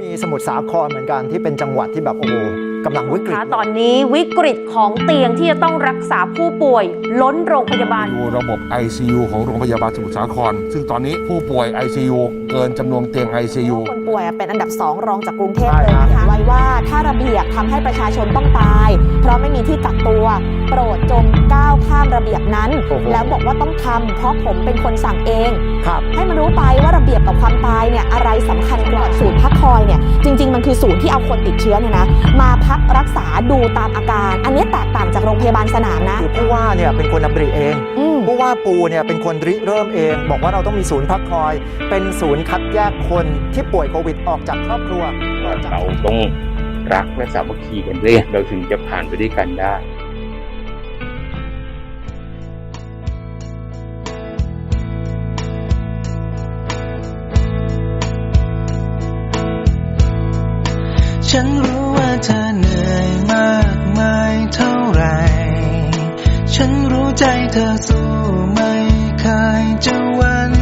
มุทรสาครเหมือนกันที่เป็นจังหวัดที่แบบโอ้โหกำลังวิกฤตค่ะตอนนี้วิกฤตของเตียงที่จะต้องรักษาผู้ป่วย ล้นโรงพยาบาลดูระบบ ICU ของโรงพยาบาลสมุทรสาคร ซึ่งตอนนี้ผู้ป่วย ICU เกินจำนวนเตียง ICU คนป่วยเป็นอันดับ 2 รองจากกรุงเทพใช่เลยครับนะคะไว้ว่าถ้าระเบียบทำให้ประชาชนต้องตาย เพราะไม่มีที่กักตัว โปรดจงก้าวข้ามระเบียบนั้นโอ้โหแล้วบอกว่าต้องทำเพราะผมเป็นคนสั่งเองครับให้มันรู้ไปว่าระเบียบกับความตายเนี่ยอะไรสำคัญกว่าศูนย์พักคอยเนี่ยจริง ๆ มันคือศูนย์ที่เอาคนติดเชื้อเนี่ยนะมาพักรักษาดูตามอา พยาบาลสนามนะ คือผู้ว่าเนี่ยเป็นคนดำริเองอืมผู้ว่าปูเนี่ยเป็นคนริเริ่มเอง บอกว่าเราต้องมีศูนย์พักคอย เป็นศูนย์คัดแยกคนที่ป่วยโควิดออกจากครอบครัวออกจากเราต้องรักและสามัคคีกันด้วยเราถึงจะผ่านไปด้วยกันได้ฉันรู้ว่าเธอเหนื่อยมาก มายเท่าไร ฉันรู้ใจเธอสู้ไม่เคยจะวัน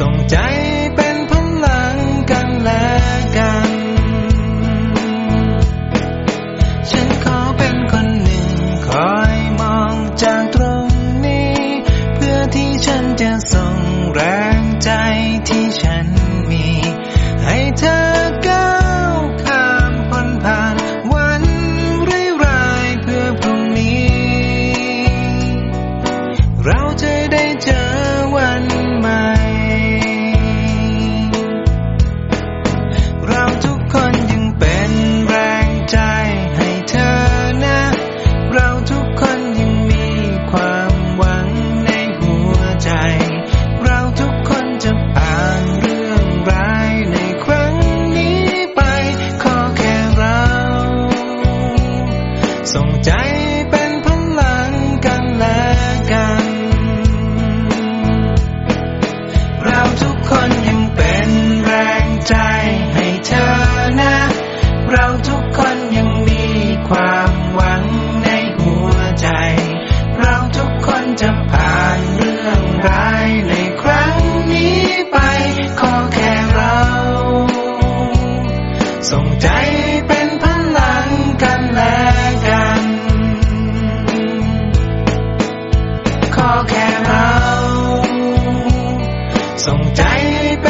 ส่งใจ baby.